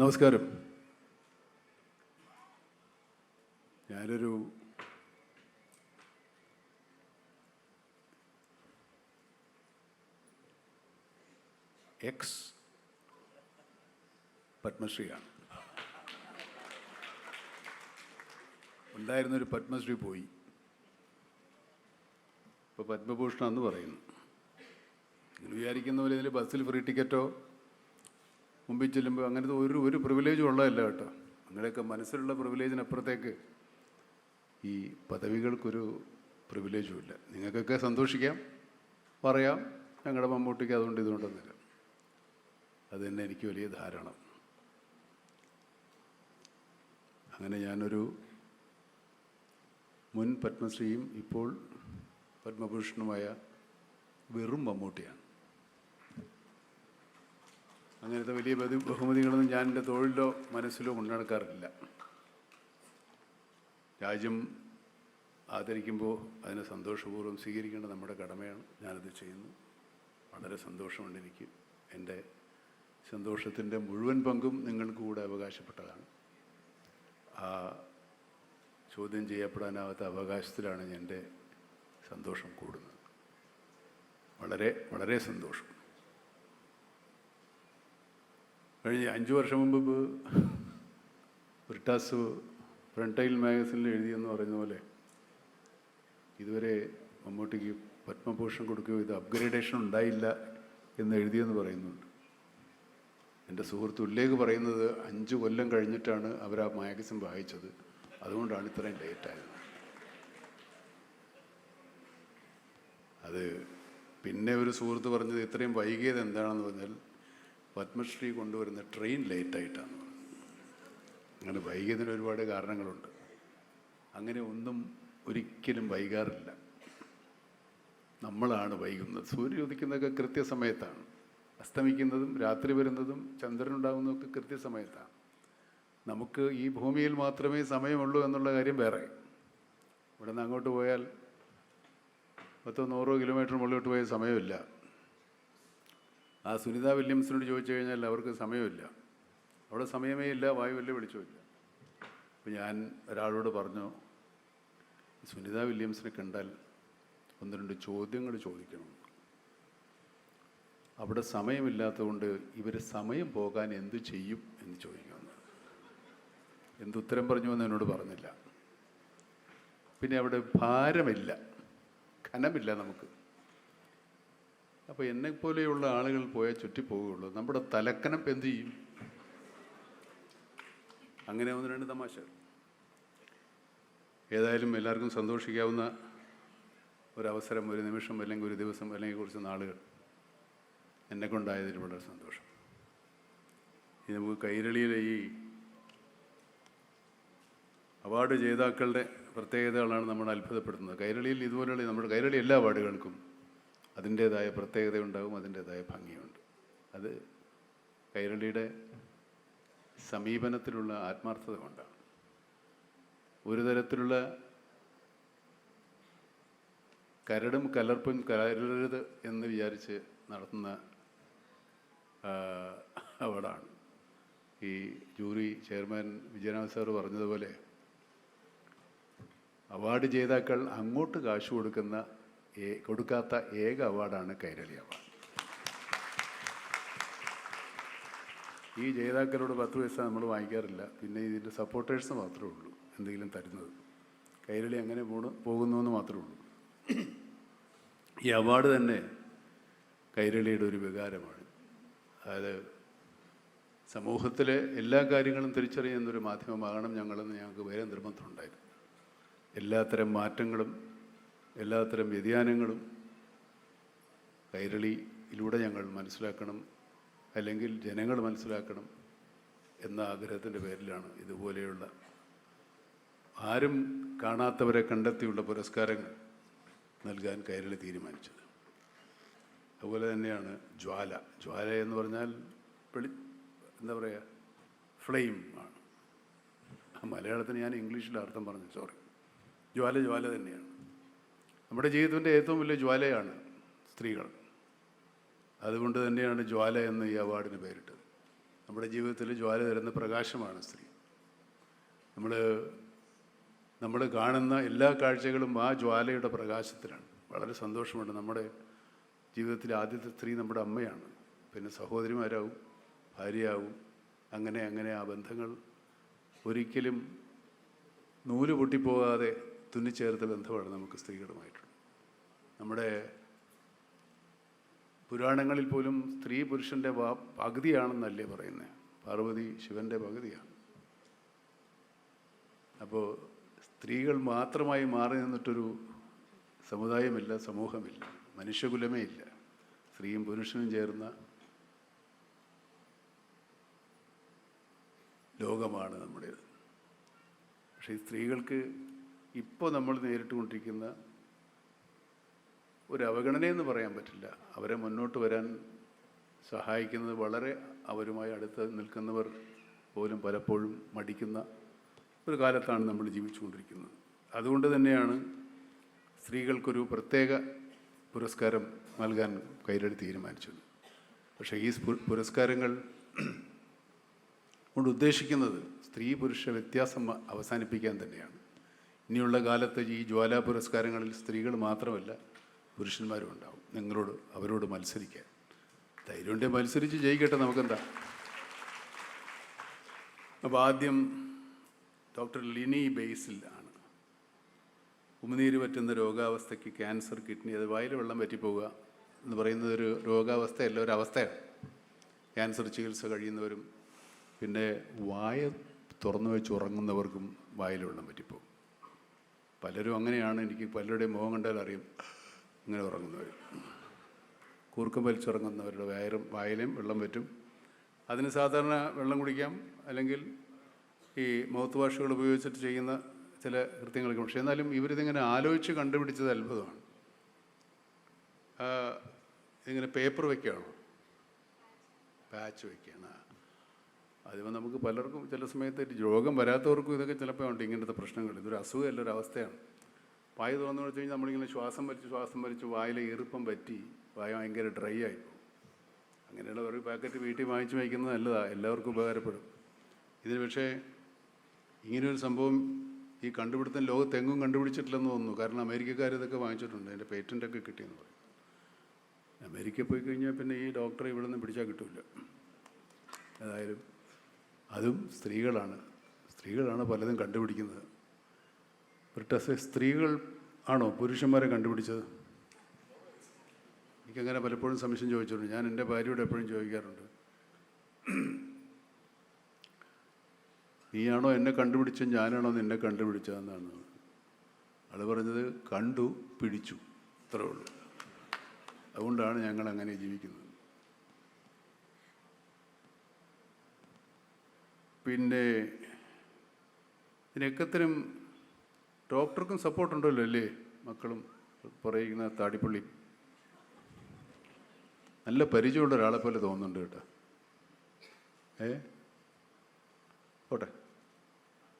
നമസ്കാരം. ഞാനൊരു എക്സ് പത്മശ്രീയാണ്. ഉണ്ടായിരുന്നൊരു പത്മശ്രീ പോയി. ഇപ്പോൾ പത്മഭൂഷണം എന്ന് പറയുന്നു. നിങ്ങൾ വിചാരിക്കുന്ന പോലെ ഇതിൽ ബസ്സിൽ ഫ്രീ ടിക്കറ്റോ മുമ്പിൽ ചെല്ലുമ്പോൾ അങ്ങനത്തെ ഒരു ഒരു പ്രിവിലേജും ഉള്ളതല്ല കേട്ടോ. അങ്ങനെയൊക്കെ മനസ്സിലുള്ള പ്രിവിലേജിനപ്പുറത്തേക്ക് ഈ പദവികൾക്കൊരു പ്രിവിലേജും ഇല്ല. നിങ്ങൾക്കൊക്കെ സന്തോഷിക്കാം പറയാം. ഞങ്ങളുടെ മമ്മൂട്ടിക്ക് അതുകൊണ്ട് ഇതുകൊണ്ടെന്നില്ല അത് തന്നെ എനിക്ക് വലിയ ധാരണ. അങ്ങനെ ഞാനൊരു മുൻ പത്മശ്രീയും ഇപ്പോൾ പത്മഭൂഷണുമായ വെറും മമ്മൂട്ടിയാണ്. അങ്ങനത്തെ വലിയ ബഹു- ബഹുമതികളൊന്നും ഞാൻ എന്റെ തൊഴിലോ മനസ്സിലോ കൊണ്ടുനടക്കാറില്ല. രാജ്യം ആദരിക്കുമ്പോൾ അതിനെ സന്തോഷപൂർവം സ്വീകരിക്കേണ്ടത് നമ്മുടെ കടമയാണ്. ഞാനത് ചെയ്യുന്നു. വളരെ സന്തോഷമുണ്ട് എനിക്ക്. എന്റെ സന്തോഷത്തിന്റെ മുഴുവൻ പങ്കും നിങ്ങൾക്ക് കൂടെ അവകാശപ്പെട്ടതാണ്. ആ ചോദ്യം ചെയ്യപ്പെടാനാവാത്ത അവകാശത്തിലാണ് എന്റെ സന്തോഷം കൂടുന്നത്. വളരെ വളരെ സന്തോഷം. കഴിഞ്ഞ അഞ്ച് വർഷം മുമ്പ് ബ്രിട്ടാസ് ഫ്രണ്ടൈൽ മാഗസിനിൽ എഴുതിയെന്ന് പറയുന്ന പോലെ ഇതുവരെ മമ്മൂട്ടിക്ക് പത്മഭൂഷൺ കൊടുക്കുകയോ ഇത് അപ്ഗ്രേഡേഷൻ ഉണ്ടായില്ല എന്ന് എഴുതിയെന്ന് പറയുന്നുണ്ട്. എന്റെ സുഹൃത്ത് ഉല്ലേഖ് പറയുന്നത് അഞ്ച് കൊല്ലം കഴിഞ്ഞിട്ടാണ് അവർ ആ മാഗസിൻ വായിച്ചത്. അതുകൊണ്ടാണ് ഇത്രയും ലേറ്റായത് അത് പിന്നെ ഒരു സുഹൃത്ത് പറഞ്ഞത് ഇത്രയും വൈകിയത് എന്താണെന്ന് പറഞ്ഞാൽ പത്മശ്രീ കൊണ്ടുവരുന്ന ട്രെയിൻ ലേറ്റായിട്ടാണ്. അങ്ങനെ വൈകിയതിന് ഒരുപാട് കാരണങ്ങളുണ്ട്. അങ്ങനെ ഒന്നും ഒരിക്കലും വൈകാറില്ല. നമ്മളാണ് വൈകുന്നത്. സൂര്യൻ ഉദിക്കുന്നതൊക്കെ കൃത്യസമയത്താണ്. അസ്തമിക്കുന്നതും രാത്രി വരുന്നതും ചന്ദ്രനുണ്ടാകുന്നതൊക്കെ കൃത്യസമയത്താണ്. നമുക്ക് ഈ ഭൂമിയിൽ മാത്രമേ സമയമുള്ളൂ എന്നുള്ള കാര്യം വേറെ. ഇവിടെ നിന്ന് അങ്ങോട്ട് പോയാൽ പത്തോ നൂറോ കിലോമീറ്റർ മുകളിലോട്ട് പോയ സമയമില്ല. ആ സുനിത വില്യംസിനോട് ചോദിച്ചു കഴിഞ്ഞാൽ അവർക്ക് സമയമില്ല. അവിടെ സമയമേ ഇല്ല വായുവല്ലേ വെളിച്ചമില്ല അപ്പോൾ ഞാൻ ഒരാളോട് പറഞ്ഞു സുനിത വില്യംസിനെ കണ്ടാൽ ഒന്ന് രണ്ട് ചോദ്യങ്ങൾ ചോദിക്കണം. അവിടെ സമയമില്ലാത്തതുകൊണ്ട് ഇവർ സമയം പോകാൻ എന്തു ചെയ്യും? എന്ന് ചോദിക്കുന്നു എന്തുത്തരം പറഞ്ഞു എന്ന് എന്നോട് പറഞ്ഞില്ല. പിന്നെ അവിടെ ഭാരമില്ല ഖനമില്ല നമുക്ക്. അപ്പോൾ എന്നെപ്പോലെയുള്ള ആളുകൾ പോയാൽ ചുറ്റിപ്പോവുകയുള്ളൂ നമ്മുടെ തലക്കനം എന്ത് ചെയ്യും? അങ്ങനെ ഒന്ന് രണ്ട് തമാശ. ഏതായാലും എല്ലാവർക്കും സന്തോഷിക്കാവുന്ന ഒരവസരം ഒരു നിമിഷം അല്ലെങ്കിൽ ഒരു ദിവസം അല്ലെങ്കിൽ കുറച്ച് നാളുകൾ എന്നെ കൊണ്ടായതിൽ വളരെ സന്തോഷം. ഇനി നമുക്ക് കൈരളിയിലെ ഈ അവാർഡ് ജേതാക്കളുടെ പ്രത്യേകതകളാണ് നമ്മൾ അത്ഭുതപ്പെടുത്തുന്നത്. കൈരളിയിൽ ഇതുപോലെയുള്ള നമ്മുടെ കൈരളി എല്ലാ അവാർഡുകൾക്കും അതിന്റേതായ പ്രത്യേകതയുണ്ടാകും അതിന്റേതായ ഭംഗിയുണ്ട്. അത് കൈരളിയുടെ സമീപനത്തിലുള്ള ആത്മാർത്ഥത കൊണ്ടാണ്. ഒരു തരത്തിലുള്ള കരടും കലർപ്പും കലരരുത് എന്ന് വിചാരിച്ച് നടത്തുന്ന അവിടാണ് ഈ ജൂറി ചെയർമാൻ വിജയനാഥ് സാർ പറഞ്ഞതുപോലെ അവാർഡ് ജേതാക്കൾ അങ്ങോട്ട് കാശ് കൊടുക്കുന്ന കൊടുക്കാത്ത ഏക അവാർഡാണ് കൈരളി അവാർഡ്. ഈ ജേതാക്കളോട് പത്ത് പൈസ നമ്മൾ വാങ്ങിക്കാറില്ല. പിന്നെ ഇതിന്റെ സപ്പോർട്ടേഴ്സ് മാത്രമേ ഉള്ളൂ എന്തെങ്കിലും തരുന്നത്. കൈരളി അങ്ങനെ പോണു പോകുന്നു എന്ന് മാത്രമേ ഉള്ളൂ. ഈ അവാർഡ് തന്നെ കൈരളിയുടെ ഒരു വികാരമാണ്. അതായത് സമൂഹത്തിലെ എല്ലാ കാര്യങ്ങളും തിരിച്ചറിയുന്നൊരു മാധ്യമമാകണം ഞങ്ങളെന്ന് ഞങ്ങൾക്ക് വേറെ നിർബന്ധമുണ്ടായിരുന്നു. എല്ലാത്തരം മാറ്റങ്ങളും എല്ലാത്തരം വ്യതിയാനങ്ങളും കൈരളിയിലൂടെ ഞങ്ങൾ മനസ്സിലാക്കണം അല്ലെങ്കിൽ ജനങ്ങൾ മനസ്സിലാക്കണം എന്ന ആഗ്രഹത്തിന്റെ പേരിലാണ് ഇതുപോലെയുള്ള ആരും കാണാത്തവരെ കണ്ടെത്തിയുള്ള പുരസ്കാരങ്ങൾ നൽകാൻ കൈരളി തീരുമാനിച്ചത്. അതുപോലെ തന്നെയാണ് ജ്വാല. ജ്വാല എന്ന് പറഞ്ഞാൽ വെളി എന്താ പറയുക ഫ്ലെയിം ആണ്. മലയാളത്തിന് ഞാൻ ഇംഗ്ലീഷിൽ അർത്ഥം പറഞ്ഞു സോറി. ജ്വാല ജ്വാല തന്നെയാണ്. നമ്മുടെ ജീവിതത്തിന്റെ ഏറ്റവും വലിയ ജ്വാലയാണ് സ്ത്രീകൾ. അതുകൊണ്ട് തന്നെയാണ് ജ്വാല എന്ന് ഈ അവാർഡിന് പേരിട്ടത്. നമ്മുടെ ജീവിതത്തിൽ ജ്വാല തരുന്ന പ്രകാശമാണ് സ്ത്രീ. നമ്മൾ നമ്മൾ കാണുന്ന എല്ലാ കാഴ്ചകളും ആ ജ്വാലയുടെ പ്രകാശത്തിലാണ്. വളരെ സന്തോഷമുണ്ട്. നമ്മുടെ ജീവിതത്തിലെ ആദ്യത്തെ സ്ത്രീ നമ്മുടെ അമ്മയാണ്. പിന്നെ സഹോദരിമാരാവും ഭാര്യയാവും. അങ്ങനെ അങ്ങനെ ആ ബന്ധങ്ങൾ ഒരിക്കലും നൂൽ പൊട്ടിപ്പോകാതെ തുന്നിച്ചേർത്ത ബന്ധമാണ് നമുക്ക് സ്ത്രീകളുമായിട്ടുള്ളത് നമ്മുടെ പുരാണങ്ങളിൽ പോലും സ്ത്രീ പുരുഷന്റെ പകുതിയാണെന്നല്ലേ പറയുന്നത് പാർവതി ശിവന്റെ പകുതിയാണ്. അപ്പോൾ സ്ത്രീകൾ മാത്രമായി മാറി നിന്നിട്ടൊരു സമുദായമില്ല സമൂഹമില്ല. മനുഷ്യകുലമേ ഇല്ല. സ്ത്രീയും പുരുഷനും ചേർന്ന ലോകമാണ് നമ്മുടേത്. പക്ഷേ സ്ത്രീകൾക്ക് ഇപ്പോൾ നമ്മൾ നേരിട്ടുകൊണ്ടിരിക്കുന്ന ഒരു അവഗണനയെന്ന് പറയാൻ പറ്റില്ല. അവരെ മുന്നോട്ട് വരാൻ സഹായിക്കുന്നത് വളരെ അവരുമായി അടുത്ത് നിൽക്കുന്നവർ പോലും പലപ്പോഴും മടിക്കുന്ന ഒരു കാലത്താണ് നമ്മൾ ജീവിച്ചുകൊണ്ടിരിക്കുന്നത്. അതുകൊണ്ട് തന്നെയാണ് സ്ത്രീകൾക്കൊരു പ്രത്യേക പുരസ്കാരം നൽകാൻ കൈരളി തീരുമാനിച്ചത്. പക്ഷേ ഈ പുരസ്കാരങ്ങൾ കൊണ്ട് ഉദ്ദേശിക്കുന്നത് സ്ത്രീ പുരുഷ വ്യത്യാസം അവസാനിപ്പിക്കാൻ തന്നെയാണ്. ഇനിയുള്ള കാലത്ത് ഈ ജ്വാല പുരസ്കാരങ്ങളിൽ സ്ത്രീകൾ മാത്രമല്ല പുരുഷന്മാരും ഉണ്ടാവും നിങ്ങളോട് അവരോട് മത്സരിക്കാൻ. ധൈര്യമുണ്ടെ മത്സരിച്ച് ജയിക്കട്ടെ നമുക്കെന്താ? അപ്പോൾ ആദ്യം ഡോക്ടർ ലിനി ബേസിൽ ആണ്. ഉമിനീര് പറ്റുന്ന രോഗാവസ്ഥയ്ക്ക് ക്യാൻസർ കിഡ്നി അത് വായിൽ വെള്ളം പറ്റിപ്പോവുക എന്ന് പറയുന്നത് ഒരു രോഗാവസ്ഥയല്ല ഒരു അവസ്ഥയാണ്. ക്യാൻസർ ചികിത്സ കഴിയുന്നവരും പിന്നെ വായ തുറന്നു വെച്ച് ഉറങ്ങുന്നവർക്കും വായിൽ വെള്ളം പറ്റിപ്പോകും പലരും അങ്ങനെയാണ് എനിക്ക് പലരുടെയും മുഖം കണ്ടാൽ അറിയും ഇങ്ങനെ ഉറങ്ങുന്നവർ കൂർക്കം വലിച്ചുറങ്ങുന്നവരുടെ വയറും വായിലും വെള്ളം പറ്റും അതിന് സാധാരണ വെള്ളം കുടിക്കാം അല്ലെങ്കിൽ ഈ മൗത്ത് വാഷുകൾ ഉപയോഗിച്ചിട്ട് ചെയ്യുന്ന ചില കൃത്യങ്ങളൊക്കെ. പക്ഷേ എന്നാലും ഇവരിതിങ്ങനെ ആലോചിച്ച് കണ്ടുപിടിച്ചത് അത്ഭുതമാണ്. ഇങ്ങനെ പേപ്പർ വയ്ക്കുകയാണോ പാച്ച് വയ്ക്കുകയാണ് അതിപ്പോൾ നമുക്ക് പലർക്കും ചില സമയത്ത് രോഗം വരാത്തവർക്കും ഇതൊക്കെ ചിലപ്പോൾ ഉണ്ട് ഇങ്ങനത്തെ പ്രശ്നങ്ങൾ. ഇതൊരു അസുഖമല്ല ഒരു അവസ്ഥയാണ്. വായ തുറന്നു വെച്ച് കഴിഞ്ഞാൽ നമ്മളിങ്ങനെ ശ്വാസം വലിച്ച് ശ്വാസം വലിച്ച് വായിലെ ഈർപ്പം പറ്റി വായ ഭയങ്കര ഡ്രൈ ആയിപ്പോകും അങ്ങനെയുള്ള ഒരു പാക്കറ്റ് വീട്ടിൽ വാങ്ങിച്ച് വയ്ക്കുന്നത് നല്ലതാണ് എല്ലാവർക്കും ഉപകാരപ്പെടും. ഇതിന് പക്ഷേ ഇങ്ങനെയൊരു സംഭവം ഈ കണ്ടുപിടുത്തം ലോകത്തെങ്ങും കണ്ടുപിടിച്ചിട്ടില്ലെന്ന് തോന്നുന്നു. കാരണം അമേരിക്കക്കാർ ഇതൊക്കെ വാങ്ങിച്ചിട്ടുണ്ട് അതിന്റെ പേറ്റന്റൊക്കെ കിട്ടിയെന്ന് പറയും. അമേരിക്കയിൽ പോയി കഴിഞ്ഞാൽ പിന്നെ ഈ ഡോക്ടറെ ഇവിടെ നിന്ന് പിടിച്ചാൽ കിട്ടില്ല ഏതായാലും അതും സ്ത്രീകളാണ്. സ്ത്രീകളാണ് പലതും കണ്ടുപിടിക്കുന്നത്. ബ്രിട്ടസ് സ്ത്രീകൾ ആണോ പുരുഷന്മാരെ കണ്ടുപിടിച്ചത്? എനിക്കങ്ങനെ പലപ്പോഴും സംശയം ചോദിച്ചിട്ടുണ്ട്. ഞാൻ എന്റെ ഭാര്യയോട് എപ്പോഴും ചോദിക്കാറുണ്ട്. നീയാണോ എന്നെ കണ്ടുപിടിച്ചത്? ഞാനാണോ നിന്നെ കണ്ടുപിടിച്ചതെന്നാണ്. ആൾ പറഞ്ഞത് കണ്ടു പിടിച്ചു. അത്രേ ഉള്ളൂ. അതുകൊണ്ടാണ് ഞങ്ങൾ അങ്ങനെ ജീവിക്കുന്നത്. പിന്നെ ഇതിനൊക്കത്തിനും ഡോക്ടർക്കും സപ്പോർട്ട് ഉണ്ടല്ലോ അല്ലേ? മക്കളും പറയുന്ന താടിപ്പള്ളി. നല്ല പരിചയമുള്ള ഒരാളെ പോലെ തോന്നുന്നുണ്ട് കേട്ടോ. ഏ? ഓട്ടെ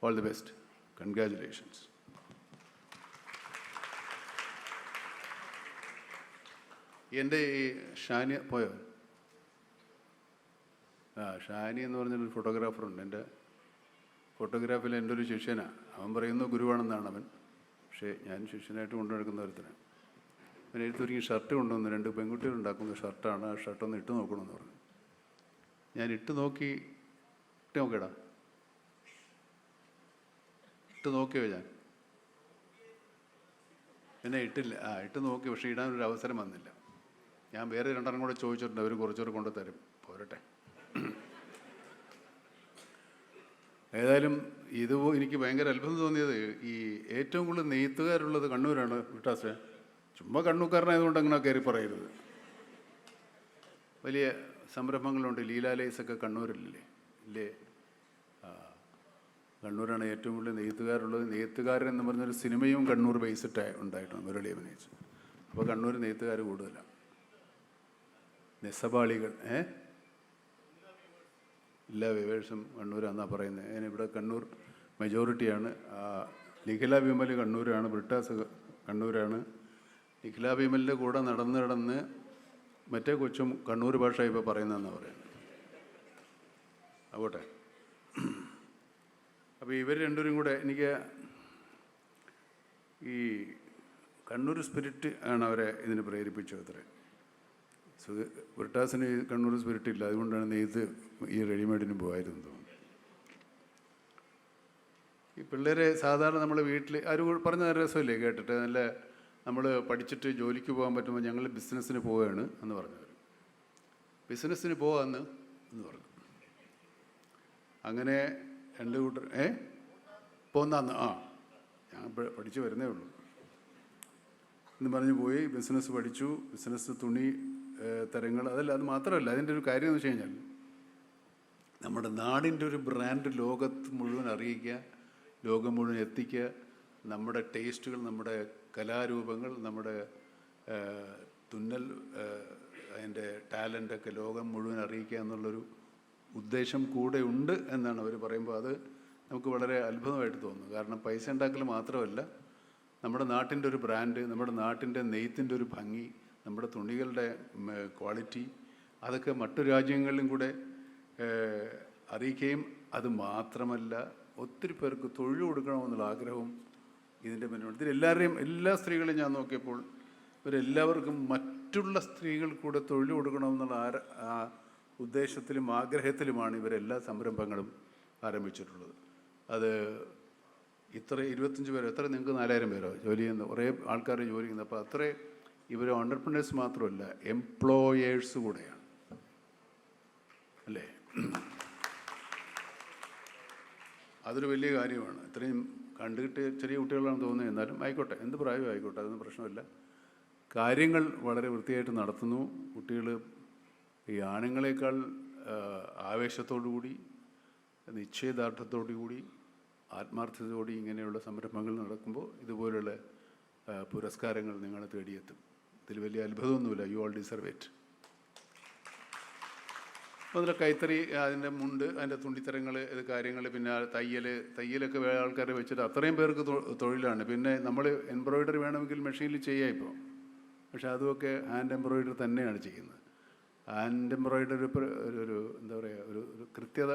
ഓൾ ദി ബെസ്റ്റ് കൺഗ്രാജുലേഷൻസ് എന്റെ ഈ ഷാനി പോയോ? ആ ഷാനി എന്ന് പറഞ്ഞൊരു ഫോട്ടോഗ്രാഫറുണ്ട് എന്റെ ഫോട്ടോഗ്രാഫിൽ എന്റെ ഒരു ശിഷ്യനാണ് അവൻ പറയുന്നു ഗുരുവാണെന്നാണ് അവൻ. പക്ഷേ ഞാൻ ശിഷ്യനായിട്ട് കൊണ്ടുനടക്കുന്ന ഒരുത്തനാണ് അവൻ എഴുത്തൊരുങ്ങി ഷർട്ട് കൊണ്ടുവന്നു രണ്ട് പെൺകുട്ടികൾ ഉണ്ടാക്കുന്ന ഷർട്ടാണ്. ആ ഷർട്ടൊന്ന് ഇട്ട് നോക്കണമെന്ന് പറഞ്ഞു. ഞാൻ ഇട്ട് നോക്കി ഇട്ട് നോക്കിയടാ. ഇട്ട് നോക്കിയോ ഞാൻ? എന്നെ ഇട്ടില്ല. ആ ഇട്ട് നോക്കി. പക്ഷേ ഇടാനൊരു അവസരം വന്നില്ല. ഞാൻ വേറെ രണ്ടെണ്ണം കൂടെ ചോദിച്ചിട്ടുണ്ട്. അവർ കുറച്ചുകൂടെ കൊണ്ട് തരും പോരട്ടെ. ഏതായാലും ഇത് എനിക്ക് ഭയങ്കര അത്ഭുതം തോന്നിയത് ഈ ഏറ്റവും കൂടുതൽ നെയ്ത്തുകാരുള്ളത് കണ്ണൂരാണ് വിട്ടാസേ. ചുമ്മാ കണ്ണൂക്കാരനായതുകൊണ്ട് അങ്ങനെ കയറി പറയരുത്. വലിയ സംരംഭങ്ങളുണ്ട്. ലീലാലേസൊക്കെ കണ്ണൂരിലല്ലേ? ഇല്ലേ? കണ്ണൂരാണ് ഏറ്റവും കൂടുതൽ നെയ്ത്തുകാരുള്ളത്. നെയ്ത്തുകാരൻ എന്ന് പറഞ്ഞൊരു സിനിമയും കണ്ണൂർ ബേസിട്ട് ഉണ്ടായിട്ടുണ്ട് മുരളി അഭിനയിച്ചു. അപ്പോൾ കണ്ണൂർ നെയ്ത്തുകാർ കൂടുതലാണ് നെസബാളികൾ ഏ? എല്ലാ വിവേഴ്സും കണ്ണൂരാണെന്നാണ് പറയുന്നത് ഞാൻ ഇവിടെ കണ്ണൂർ മെജോറിറ്റിയാണ് നിഖില വിമൽ കണ്ണൂരാണ് ബ്രിട്ടാസ് കണ്ണൂരാണ്. നിഖില വിമലിന്റെ കൂടെ നടന്ന് നടന്ന് മറ്റേ കൊച്ചും കണ്ണൂർ ഭാഷ ഇപ്പോൾ പറയുന്നതെന്നാണ് പറയുന്നത് ആവട്ടെ. അപ്പോൾ ഇവർ രണ്ടുപേരും കൂടെ എനിക്ക് ഈ കണ്ണൂർ സ്പിരിറ്റ് ആണ് അവരെ ഇതിന് പ്രേരിപ്പിച്ചത് അത്രേ. സുഖ കണ്ണൂർ സ്പിരിറ്റ് ഇല്ല. അതുകൊണ്ടാണ് നെയ്ത്ത് ഈ റെഡിമെയ്ഡിന് പോകായിരുന്നു തോന്നുന്നു. ഈ പിള്ളേരെ സാധാരണ നമ്മൾ വീട്ടിൽ ആരും പറഞ്ഞ രസമില്ലേ? കേട്ടിട്ട് നല്ല നമ്മൾ പഠിച്ചിട്ട് ജോലിക്ക് പോകാൻ പറ്റുമ്പോൾ ഞങ്ങൾ ബിസിനസ്സിന് പോവുകയാണ് എന്ന് പറഞ്ഞവർ ബിസിനസ്സിന് പോവാന്ന് എന്ന് പറഞ്ഞു. അങ്ങനെ രണ്ട് കൂട്ടർ ഏ? പോന്നാന്ന്. ആ. ഞാൻ പഠിച്ചു വരുന്നേ ഉള്ളൂ. എന്ന് പറഞ്ഞു പോയി. ബിസിനസ് പഠിച്ചു. ബിസിനസ് തുണി തരങ്ങൾ അതല്ല അത് മാത്രമല്ല അതിന്റെ ഒരു കാര്യം എന്ന് വെച്ച് കഴിഞ്ഞാൽ നമ്മുടെ നാടിന്റെ ഒരു ബ്രാൻഡ് ലോകത്ത് മുഴുവൻ അറിയിക്കുക ലോകം മുഴുവൻ എത്തിക്കുക നമ്മുടെ ടേസ്റ്റുകൾ നമ്മുടെ കലാരൂപങ്ങൾ നമ്മുടെ തുന്നൽ അതിന്റെ ടാലന്റൊക്കെ ലോകം മുഴുവൻ അറിയിക്കുക എന്നുള്ളൊരു ഉദ്ദേശം കൂടെ ഉണ്ട് എന്നാണ് അവർ പറയുമ്പോൾ അത് നമുക്ക് വളരെ അത്ഭുതമായിട്ട് തോന്നുന്നു കാരണം പൈസ ഉണ്ടാക്കൽ മാത്രമല്ല നമ്മുടെ നാട്ടിന്റെ ഒരു ബ്രാൻഡ് നമ്മുടെ നാട്ടിന്റെ നെയ്ത്തിന്റെ ഒരു ഭംഗി നമ്മുടെ തുണികളുടെ ക്വാളിറ്റി അതൊക്കെ മറ്റു രാജ്യങ്ങളിലും കൂടെ അറിയിക്കുകയും അത് മാത്രമല്ല ഒത്തിരി പേർക്ക് തൊഴിൽ കൊടുക്കണമെന്നുള്ള ആഗ്രഹവും ഇതിന്റെ മുന്നോട്ട് ഇതിൽ എല്ലാവരെയും എല്ലാ സ്ത്രീകളെയും ഞാൻ നോക്കിയപ്പോൾ ഇവരെല്ലാവർക്കും മറ്റുള്ള സ്ത്രീകൾ കൂടെ തൊഴിൽ കൊടുക്കണമെന്നുള്ള ആര ആ ഉദ്ദേശത്തിലും ആഗ്രഹത്തിലുമാണ് ഇവരെല്ലാ സംരംഭങ്ങളും ആരംഭിച്ചിട്ടുള്ളത്. അത് ഇത്ര ഇരുപത്തഞ്ച് പേരോ എത്ര നിങ്ങൾക്ക് നാലായിരം പേരോ ജോലി ചെയ്യുന്ന കുറേ ആൾക്കാർ ജോലി ചെയ്യുന്നത് അപ്പോൾ അത്രേ ഇവർ ഓണ്ടർപ്രണേഴ്സ് മാത്രമല്ല എംപ്ലോയേഴ്സ് കൂടെയാണ്. അല്ലേ? അതൊരു വലിയ കാര്യമാണ്. ഇത്രയും കണ്ടിട്ട് ചെറിയ കുട്ടികളാണെന്ന് തോന്നുന്നത് എന്നാലും ആയിക്കോട്ടെ എന്ത് പ്രായവും ആയിക്കോട്ടെ അതൊന്നും പ്രശ്നമില്ല. കാര്യങ്ങൾ വളരെ വൃത്തിയായിട്ട് നടത്തുന്നു. കുട്ടികൾ ഈ ആണുങ്ങളെക്കാൾ ആ, ആവേശത്തോടു കൂടി നിശ്ചയദാർഢ്യത്തോടു കൂടി ആത്മാർത്ഥതയോടെ ഇങ്ങനെയുള്ള സംരംഭങ്ങൾ നടക്കുമ്പോൾ ഇതുപോലുള്ള പുരസ്കാരങ്ങൾ നിങ്ങളെ തേടിയെത്തും. ഇതിൽ വലിയ അത്ഭുതമൊന്നുമില്ല. യു ഓൾ ഡിസർവ് ഇറ്റ് അതിൽ കൈത്തറി അതിന്റെ മുണ്ട് അതിന്റെ തുണ്ടിത്തരങ്ങൾ ഇത് കാര്യങ്ങൾ പിന്നെ തയ്യൽ തയ്യലൊക്കെ വേറെ ആൾക്കാരെ വെച്ചിട്ട് അത്രയും പേർക്ക് തൊഴിലാണ്. പിന്നെ നമ്മൾ എംബ്രോയിഡറി വേണമെങ്കിൽ മെഷീനിൽ ചെയ്യാം ഇപ്പോൾ. പക്ഷേ അതുമൊക്കെ ഹാൻഡ് എംബ്രോയിഡറി തന്നെയാണ് ചെയ്യുന്നത്. ഹാൻഡ് എംബ്രോയിഡറി ഒരു എന്താ പറയുക ഒരു ഒരു കൃത്യത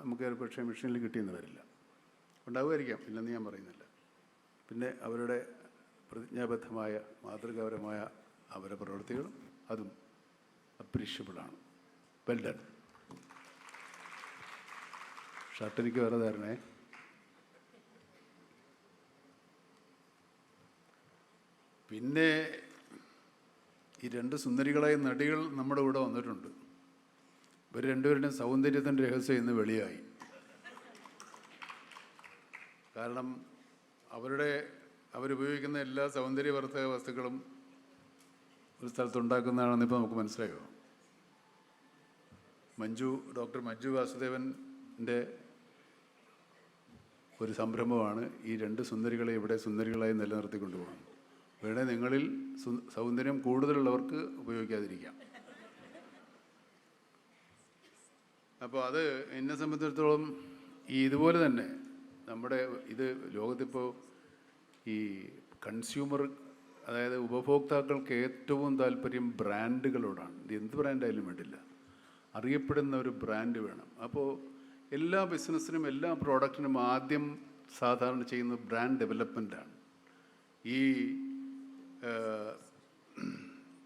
നമുക്ക് പക്ഷേ മെഷീനിൽ കിട്ടിയെന്ന് വരില്ല. ഉണ്ടാവുമായിരിക്കാം. ഇല്ലെന്ന് ഞാൻ പറയുന്നില്ല. പിന്നെ അവരുടെ പ്രതിജ്ഞാബദ്ധമായ മാതൃകാപരമായ അവരുടെ പ്രവൃത്തികളും അതും അപ്രീഷ്യബിളാണ് വെൽ ഡൺ ഷർട്ട് എനിക്ക് വേറെ തരണേ. പിന്നെ ഈ രണ്ട് സുന്ദരികളായ നടികൾ നമ്മുടെ കൂടെ വന്നിട്ടുണ്ട്. ഇവർ രണ്ടുപേരുടെയും സൗന്ദര്യത്തിന്റെ രഹസ്യം ഇന്ന് വെളിയായി. കാരണം അവരുടെ അവരുപയോഗിക്കുന്ന എല്ലാ സൗന്ദര്യവർദ്ധക വസ്തുക്കളും ഒരു സ്ഥലത്തുണ്ടാക്കുന്നതാണെന്ന് ഇപ്പോൾ നമുക്ക് മനസ്സിലായോ? മഞ്ജു ഡോക്ടർ മഞ്ജു വാസുദേവന്റെ ഒരു സംരംഭമാണ് ഈ രണ്ട് സുന്ദരികളെ ഇവിടെ സുന്ദരികളായി നിലനിർത്തിക്കൊണ്ടുപോകണം ഇവിടെ നിങ്ങളിൽ സൗന്ദര്യം കൂടുതലുള്ളവർക്ക് ഉപയോഗിക്കാതിരിക്കാം. അപ്പോൾ അത് എന്നെ സംബന്ധിച്ചിടത്തോളം ഈ ഇതുപോലെ തന്നെ നമ്മുടെ ഇത് ലോകത്തിപ്പോൾ ഈ കൺസ്യൂമർ അതായത് ഉപഭോക്താക്കൾക്ക് ഏറ്റവും താല്പര്യം ബ്രാൻഡുകളോടാണ്. ഇത് എന്ത് ബ്രാൻഡായാലും വേണ്ടില്ല. അറിയപ്പെടുന്ന ഒരു ബ്രാൻഡ് വേണം. അപ്പോൾ എല്ലാ ബിസിനസ്സിനും എല്ലാ പ്രോഡക്റ്റിനും ആദ്യം സാധാരണ ചെയ്യുന്നത് ബ്രാൻഡ് ഡെവലപ്മെന്റാണ് ഈ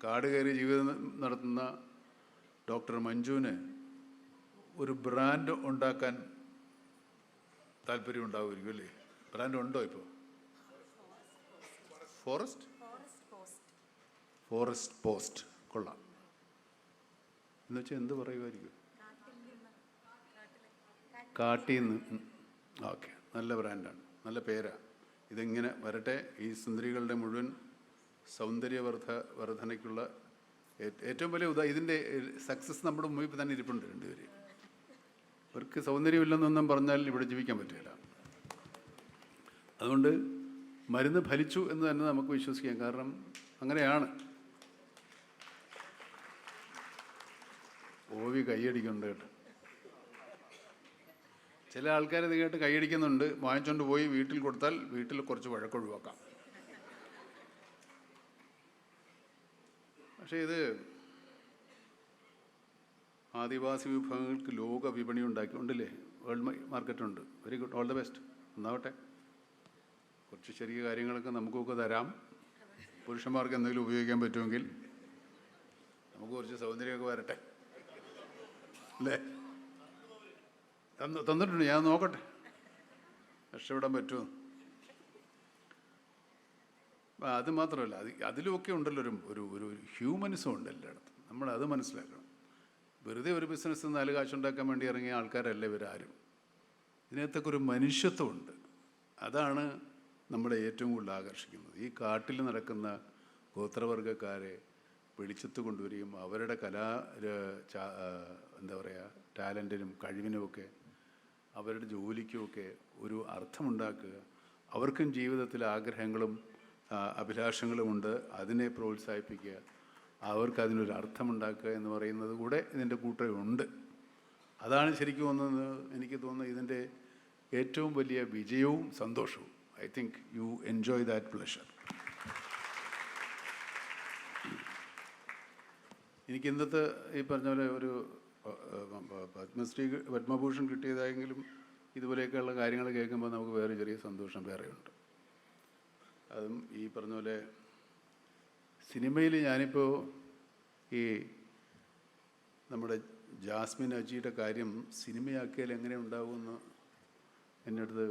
കാട് കയറി ജീവിതം നടത്തുന്ന ഡോക്ടർ മഞ്ജുവിന് ഒരു ബ്രാൻഡ് ഉണ്ടാക്കാൻ താല്പര്യം ഉണ്ടാവുമായിരിക്കും അല്ലേ? ബ്രാൻഡ് ഉണ്ടോ ഇപ്പോൾ ഫോറസ്റ്റ്? Forest post. കൊള്ളാം. എന്നുവെച്ചാൽ എന്ത് പറയുമായിരിക്കും കാട്ടിൽ നിന്ന് ഓക്കെ. നല്ല ബ്രാൻഡാണ്. നല്ല പേരാണ് ഇതിങ്ങനെ വരട്ടെ? ഈ സുന്ദരികളുടെ മുഴുവൻ സൗന്ദര്യവർദ്ധ വർധനയ്ക്കുള്ള ഏറ്റവും വലിയ ഉദാ ഇതിന്റെ സക്സസ് നമ്മുടെ മുമ്പിൽ തന്നെ ഇരിപ്പുണ്ട് രണ്ടുപേര്. അവർക്ക് സൗന്ദര്യമില്ലെന്നൊന്നും പറഞ്ഞാൽ ഇവിടെ ജീവിക്കാൻ പറ്റില്ല. അതുകൊണ്ട് മരുന്ന് ഫലിച്ചു എന്ന് തന്നെ നമുക്ക് വിശ്വസിക്കാം. കാരണം അങ്ങനെയാണ്. ഓവി കൈയടിക്കുന്നുണ്ട് കേട്ടോ. ചില ആൾക്കാർ ഇത് കേട്ട് കൈയടിക്കുന്നുണ്ട്. വാങ്ങിച്ചുകൊണ്ട് പോയി വീട്ടിൽ കൊടുത്താൽ വീട്ടിൽ കുറച്ച് വഴക്കൊഴിവാക്കാം പക്ഷേ ഇത് ആദിവാസി വിഭവങ്ങൾക്ക് ലോക വിപണി ഉണ്ടാക്കി ഉണ്ടല്ലേ? വേൾഡ് മാർക്കറ്റ് ഉണ്ട് very good all the best ഒന്നാവട്ടെ. കുറച്ച് ചെറിയ കാര്യങ്ങളൊക്കെ നമുക്കൊക്കെ തരാം. പുരുഷന്മാർക്ക് എന്തെങ്കിലും ഉപയോഗിക്കാൻ പറ്റുമെങ്കിൽ നമുക്ക് കുറച്ച് സൗന്ദര്യമൊക്കെ വരട്ടെ. അല്ലേ? തന്നിട്ടുണ്ട് ഞാൻ നോക്കട്ടെ. രക്ഷപ്പെടാൻ പറ്റുമോ? അത് മാത്രമല്ല അത് അതിലുമൊക്കെ ഉണ്ടല്ലോ ഒരു ഒരു ഒരു ഹ്യൂമനിസം ഉണ്ട് എല്ലായിടത്തും. നമ്മൾ അത് മനസ്സിലാക്കണം. വെറുതെ ഒരു ബിസിനസ് നാല് കാശുണ്ടാക്കാൻ വേണ്ടി ഇറങ്ങിയ ആൾക്കാരല്ല ഇവരാരും. ഇതിനകത്തൊക്കെ ഒരു മനുഷ്യത്വമുണ്ട് അതാണ് നമ്മളെ ഏറ്റവും കൂടുതൽ ആകർഷിക്കുന്നത്. ഈ കാട്ടിൽ നടക്കുന്ന ഗോത്രവർഗക്കാരെ വെളിച്ചത്ത് കൊണ്ടുവരികയും അവരുടെ കലാ എന്താ പറയുക ടാലന്റിനും കഴിവിനുമൊക്കെ അവരുടെ ജോലിക്കുമൊക്കെ ഒരു അർത്ഥമുണ്ടാക്കുക. അവർക്കും ജീവിതത്തിൽ ആഗ്രഹങ്ങളും അഭിലാഷങ്ങളുമുണ്ട് അതിനെ പ്രോത്സാഹിപ്പിക്കുക. അവർക്ക് അതിനൊരു അർത്ഥമുണ്ടാക്കുക എന്ന് പറയുന്നത് കൂടെ ഇതിന്റെ കൂട്ടമുണ്ട് അതാണ് ശരിക്കും ഒന്നെന്ന് എനിക്ക് തോന്നുന്നത്. ഇതിന്റെ ഏറ്റവും വലിയ വിജയവും സന്തോഷവും. I think you enjoy that pleasure. എനിക്ക് ഇന്നത്തെ ഈ പറഞ്ഞ പോലെ ഒരു പത്മശ്രീ പത്മഭൂഷൺ കിട്ടിയതായെങ്കിലും ഇതുപോലെയൊക്കെയുള്ള കാര്യങ്ങൾ കേൾക്കുമ്പോൾ നമുക്ക് വേറെ ചെറിയ സന്തോഷം വേറെയുണ്ട്. അതും ഈ പറഞ്ഞ പോലെ സിനിമയിൽ ഞാനിപ്പോൾ ഈ നമ്മുടെ ജാസ്മിൻ അജിയുടെ കാര്യം സിനിമയാക്കിയാൽ എങ്ങനെ ഉണ്ടാകുമെന്ന് എന്റെ അടുത്ത്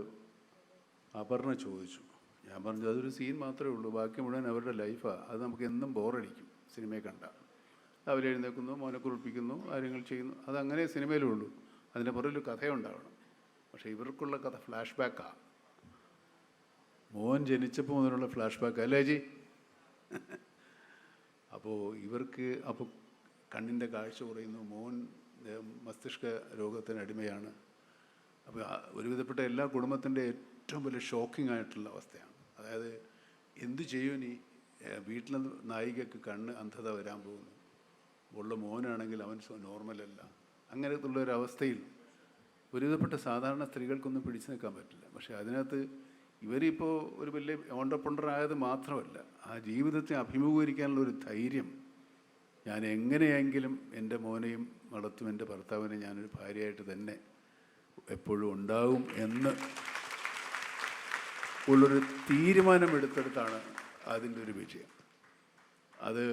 അപർണ ചോദിച്ചു. ഞാൻ പറഞ്ഞു അതൊരു സീൻ മാത്രമേ ഉള്ളൂ ബാക്കി മുഴുവൻ അവരുടെ ലൈഫാണ് അത് നമുക്ക് എന്നും ബോറടിക്കും സിനിമയെ കണ്ട എഴുന്നേൽക്കുന്നു മോനെ കുറിപ്പിക്കുന്നു കാര്യങ്ങൾ ചെയ്യുന്നു. അതങ്ങനെ സിനിമയിലുള്ളൂ അതിന്റെ പുറകിൽ കഥയുണ്ടാവണം. പക്ഷേ ഇവർക്കുള്ള കഥ ഫ്ലാഷ് ബാക്കാണ് മോൻ ജനിച്ചപ്പോൾ മുതലുള്ള ഫ്ലാഷ് ബാക്ക് അല്ലേ ജി അപ്പോൾ ഇവർക്ക് അപ്പോൾ കണ്ണിന്റെ കാഴ്ച കുറയുന്നു. മോൻ മസ്തിഷ്ക രോഗത്തിന് അടിമയാണ്. അപ്പോൾ ഒരുവിധപ്പെട്ട എല്ലാ കുടുംബത്തിന്റെ ഏറ്റവും വലിയ ഷോക്കിംഗ് ആയിട്ടുള്ള അവസ്ഥയാണ്. അതായത് എന്തു ചെയ്യും നീ വീട്ടിൽ നായികക്ക് കണ്ണ് അന്ധത വരാൻ പോകുന്നു. ഉള്ള മോനാണെങ്കിൽ അവൻ നോർമലല്ല അങ്ങനെയുള്ള ഒരു അവസ്ഥയിൽ ഒരുവിധപ്പെട്ട സാധാരണ സ്ത്രീകൾക്കൊന്നും പിടിച്ചു നിൽക്കാൻ പറ്റില്ല. പക്ഷേ അതിനകത്ത് ഇവരിപ്പോൾ ഒരു വലിയ ഓണ്ടർപ്രണറായത് മാത്രമല്ല ആ ജീവിതത്തെ അഭിമുഖീകരിക്കാനുള്ള ഒരു ധൈര്യം ഞാൻ എങ്ങനെയെങ്കിലും എന്റെ മോനെയും വളർത്തും എന്റെ ഭർത്താവിനെ ഞാനൊരു ഭാര്യയായിട്ട് തന്നെ എപ്പോഴും ഉണ്ടാവും എന്ന് ഉള്ളൊരു തീരുമാനമെടുത്തെടുത്താണ് അതിന്റെ ഒരു വിജയം. അത്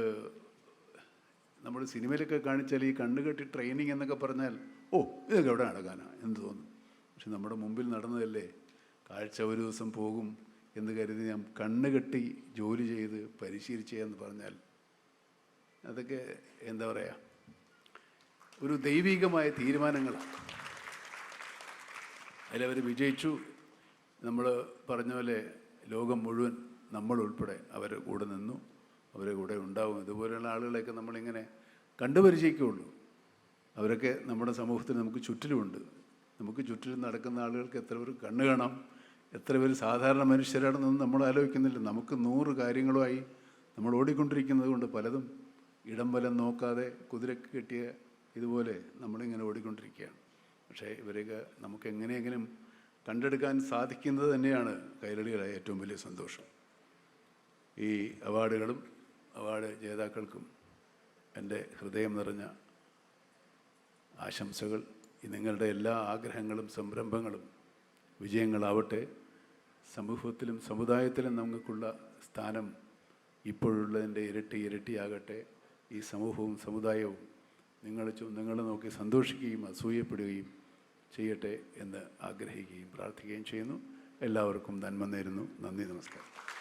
നമ്മൾ സിനിമയിലൊക്കെ കാണിച്ചാൽ ഈ കണ്ണുകെട്ടി ട്രെയിനിങ് എന്നൊക്കെ പറഞ്ഞാൽ ഓ ഇതൊക്കെ എവിടെ നടക്കാനാണ് എന്ന് തോന്നും. പക്ഷെ നമ്മുടെ മുമ്പിൽ നടന്നതല്ലേ? കാഴ്ച ഒരു ദിവസം പോകും എന്ന് കരുതി ഞാൻ കണ്ണുകെട്ടി ജോലി ചെയ്ത് പരിശീലിച്ച് എന്ന് പറഞ്ഞാൽ അതൊക്കെ എന്താ പറയുക ഒരു ദൈവികമായ തീരുമാനങ്ങളാണ്. അതിലവർ വിജയിച്ചു. നമ്മൾ പറഞ്ഞ പോലെ ലോകം മുഴുവൻ നമ്മൾ ഉൾപ്പെടെ അവർ കൂടെ നിന്നു. അവരെ കൂടെ ഉണ്ടാവും. ഇതുപോലെയുള്ള ആളുകളെയൊക്കെ നമ്മളിങ്ങനെ കണ്ടുപരിചയിക്കുകയുള്ളൂ. അവരൊക്കെ നമ്മുടെ സമൂഹത്തിൽ നമുക്ക് ചുറ്റിലുമുണ്ട്. നമുക്ക് ചുറ്റിലും നടക്കുന്ന ആളുകൾക്ക് എത്ര പേർ കണ്ണു കാണാം എത്ര പേര് സാധാരണ മനുഷ്യരാണെന്നൊന്നും നമ്മൾ ആലോചിക്കുന്നില്ല. നമുക്ക് നൂറ് കാര്യങ്ങളുമായി നമ്മൾ ഓടിക്കൊണ്ടിരിക്കുന്നത് കൊണ്ട് പലതും ഇടം വലം നോക്കാതെ കുതിരക്ക് കെട്ടിയ ഇതുപോലെ നമ്മളിങ്ങനെ ഓടിക്കൊണ്ടിരിക്കുകയാണ്. പക്ഷേ ഇവരെയൊക്കെ നമുക്ക് എങ്ങനെയെങ്കിലും കണ്ടെടുക്കാൻ സാധിക്കുന്നത് തന്നെയാണ് കൈരളികളായ ഏറ്റവും വലിയ സന്തോഷം. ഈ അവാർഡുകളും അവാർഡ് ജേതാക്കൾക്കും എന്റെ ഹൃദയം നിറഞ്ഞ ആശംസകൾ. നിങ്ങളുടെ എല്ലാ ആഗ്രഹങ്ങളും സംരംഭങ്ങളും വിജയങ്ങളാവട്ടെ. സമൂഹത്തിലും സമുദായത്തിലും നമുക്കുള്ള സ്ഥാനം ഇപ്പോഴുള്ളതിന്റെ ഇരട്ടി ഇരട്ടിയാകട്ടെ. ഈ സമൂഹവും സമുദായവും നിങ്ങൾ ചു- നിങ്ങളെ നോക്കി സന്തോഷിക്കുകയും അസൂയപ്പെടുകയും ചെയ്യട്ടെ എന്ന് ആഗ്രഹിക്കുകയും പ്രാർത്ഥിക്കുകയും ചെയ്യുന്നു. എല്ലാവർക്കും നന്മ നേരുന്നു. നന്ദി നമസ്കാരം.